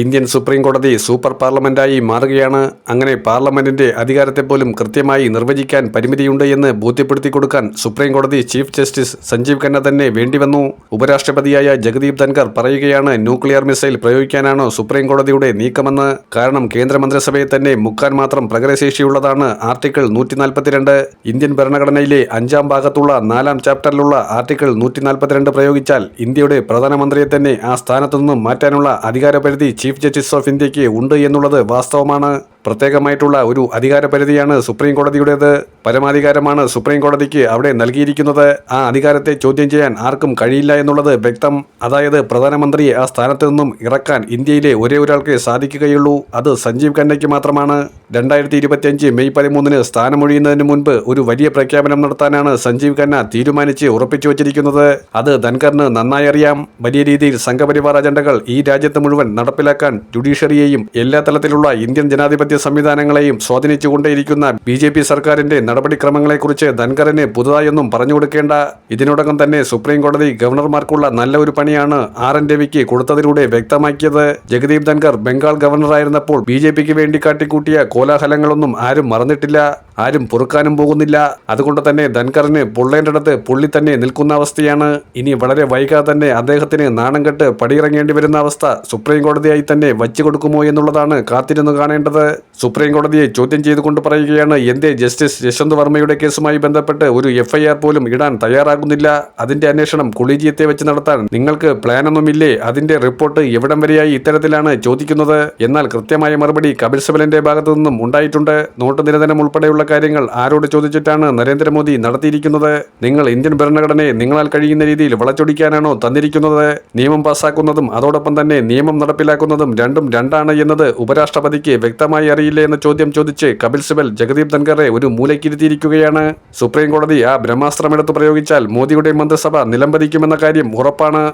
Indian supreme കോടതി super പാർലമെന്റായി മാറുകയാണ്. അങ്ങനെ പാർലമെന്റിന്റെ അധികാരത്തെ പോലും കൃത്യമായി നിർവചിക്കാൻ പരിമിതിയുണ്ട് എന്ന് ബോധ്യപ്പെടുത്തി കൊടുക്കാൻ സുപ്രീം കോടതി ചീഫ് ജസ്റ്റിസ് സഞ്ജീവ് ഖന്ന തന്നെ വേണ്ടിവന്നു. ഉപരാഷ്ട്രപതിയായ ജഗദീപ് ധൻകർ പറയുകയാണ് ന്യൂക്ലിയർ മിസൈൽ പ്രയോഗിക്കാനാണ് സുപ്രീം കോടതിയുടെ നീക്കമെന്ന്? കാരണം കേന്ദ്രമന്ത്രിസഭയെ തന്നെ മുക്കാൻ മാത്രം പ്രകടശേഷിയുള്ളതാണ് ആർട്ടിക്കിൾ നൂറ്റി നാൽപ്പത്തിരണ്ട് ഇന്ത്യൻ ഭരണഘടനയിലെ അഞ്ചാം ഭാഗത്തുള്ള നാലാം ചാപ്റ്ററിലുള്ള ആർട്ടിക്കിൾ നൂറ്റി നാൽപ്പത്തിരണ്ട് പ്രയോഗിച്ചാൽ ഇന്ത്യയുടെ പ്രധാനമന്ത്രിയെ തന്നെ ആ സ്ഥാനത്തു നിന്നും മാറ്റാനുള്ള അധികാരപരിധി ചീഫ് ജസ്റ്റിസ് ഓഫ് ഇന്ത്യയ്ക്ക് ഉണ്ട് എന്നുള്ളത് വാസ്തവമാണ്. പ്രത്യേകമായിട്ടുള്ള ഒരു അധികാരപരിധിയാണ് സുപ്രീം കോടതിയുടേത്. പരമാധികാരമാണ് സുപ്രീം കോടതിക്ക് അവിടെ നൽകിയിരിക്കുന്നത്. ആ അധികാരത്തെ ചോദ്യം ചെയ്യാൻ ആർക്കും കഴിയില്ല എന്നുള്ളത് വ്യക്തം. അതായത് പ്രധാനമന്ത്രിയെ ആ സ്ഥാനത്ത് നിന്നും ഇറക്കാൻ ഇന്ത്യയിലെ ഒരേ ഒരാൾക്ക് സാധിക്കുകയുള്ളൂ. അത് സഞ്ജീവ് ഖന്നയ്ക്ക് മാത്രമാണ്. രണ്ടായിരത്തി ഇരുപത്തിയഞ്ച് മെയ് പതിമൂന്നിന് സ്ഥാനമൊഴിയുന്നതിന് മുൻപ് ഒരു വലിയ പ്രഖ്യാപനം നടത്താനാണ് സഞ്ജീവ് ഖന്ന തീരുമാനിച്ച് ഉറപ്പിച്ചു വച്ചിരിക്കുന്നത്. അത് ധൻകറിന് നന്നായി അറിയാം. വലിയ രീതിയിൽ സംഘപരിവാർ അജണ്ടകൾ ഈ രാജ്യത്ത് മുഴുവൻ നടപ്പിലാക്കാൻ ജുഡീഷ്യറിയെയും എല്ലാ തലത്തിലുള്ള ഇന്ത്യൻ ജനാധിപത്യ സംവിധാനങ്ങളെയും സ്വാധീനിച്ചുകൊണ്ടേയിരിക്കുന്ന ബി ജെ പി സർക്കാരിന്റെ നടപടിക്രമങ്ങളെക്കുറിച്ച് ധൻകറിന് പുതുതായൊന്നും പറഞ്ഞുകൊടുക്കേണ്ട. ഇതിനോടകം തന്നെ സുപ്രീം കോടതി ഗവർണർമാർക്കുള്ള നല്ല ഒരു പണിയാണ് ആർ എൻ രവിക്ക് കൊടുത്തതിലൂടെ വ്യക്തമാക്കിയത്. ജഗദീപ് ധൻകർ ബംഗാൾ ഗവർണറായിരുന്നപ്പോൾ ബി ജെ പിക്ക് വേണ്ടി കാട്ടിക്കൂട്ടിയ കോലാഹലങ്ങളൊന്നും ആരും മറന്നിട്ടില്ല. ആരും പൊറുക്കാനും പോകുന്നില്ല. അതുകൊണ്ട് തന്നെ ധൻകറിന് പൊള്ളേണ്ടടുത്ത് പുള്ളി തന്നെ നിൽക്കുന്ന അവസ്ഥയാണ്. ഇനി വളരെ വൈകാതെ തന്നെ അദ്ദേഹത്തിന് നാണം കെട്ട് പടിയിറങ്ങേണ്ടി വരുന്ന അവസ്ഥ സുപ്രീം കോടതിയായി തന്നെ വച്ചു കൊടുക്കുമോ എന്നുള്ളതാണ് കാത്തിരുന്നു കാണേണ്ടത്. സുപ്രീം കോടതിയെ ചോദ്യം ചെയ്തുകൊണ്ട് പറയുകയാണ് എന്തേ ജസ്റ്റിസ് യശ്വന്ത് വർമ്മയുടെ കേസുമായി ബന്ധപ്പെട്ട് ഒരു എഫ്ഐആർ പോലും ഇടാൻ തയ്യാറാകുന്നില്ല. അതിന്റെ അന്വേഷണം കൊളീജിയത്തെ വെച്ച് നടത്താൻ നിങ്ങൾക്ക് പ്ലാനൊന്നുമില്ലേ? അതിന്റെ റിപ്പോർട്ട് എവിടം വരെയായി ഇത്തരത്തിലാണ് ചോദിക്കുന്നത്? എന്നാൽ കൃത്യമായ മറുപടി കപിൽ സിബലിന്റെ ഭാഗത്തു നിന്നും ഉണ്ടായിട്ടുണ്ട്. നോട്ട് നിരോധനം ഉൾപ്പെടെയുള്ള കാര്യങ്ങൾ ആരോട് ചോദിച്ചിട്ടാണ് നരേന്ദ്രമോദി നടത്തിയിരിക്കുന്നത്? നിങ്ങൾ ഇന്ത്യൻ ഭരണഘടനയെ നിങ്ങളാൽ കഴിയുന്ന രീതിയിൽ വളച്ചൊടിക്കാനാണോ തന്നിരിക്കുന്നത്? നിയമം പാസ്സാക്കുന്നതും അതോടൊപ്പം തന്നെ നിയമം നടപ്പിലാക്കുന്നതും രണ്ടും രണ്ടാണ് എന്നത് ഉപരാഷ്ട്രപതിക്ക് വ്യക്തമായി അറിയില്ല എന്ന ചോദ്യം ചോദിച്ച് കപിൽ സിബൽ ജഗദീപ് ധൻഖറെ ഒരു മൂലക്കിരുത്തിയിരിക്കുകയാണ് സുപ്രീം കോടതി ആ ബ്രഹ്മാസ്ത്രമെടുത്ത് പ്രയോഗിച്ചാൽ മോദിയുടെ മന്ത്രിസഭ നിലംപതിക്കുമെന്ന കാര്യം ഉറപ്പാണ്.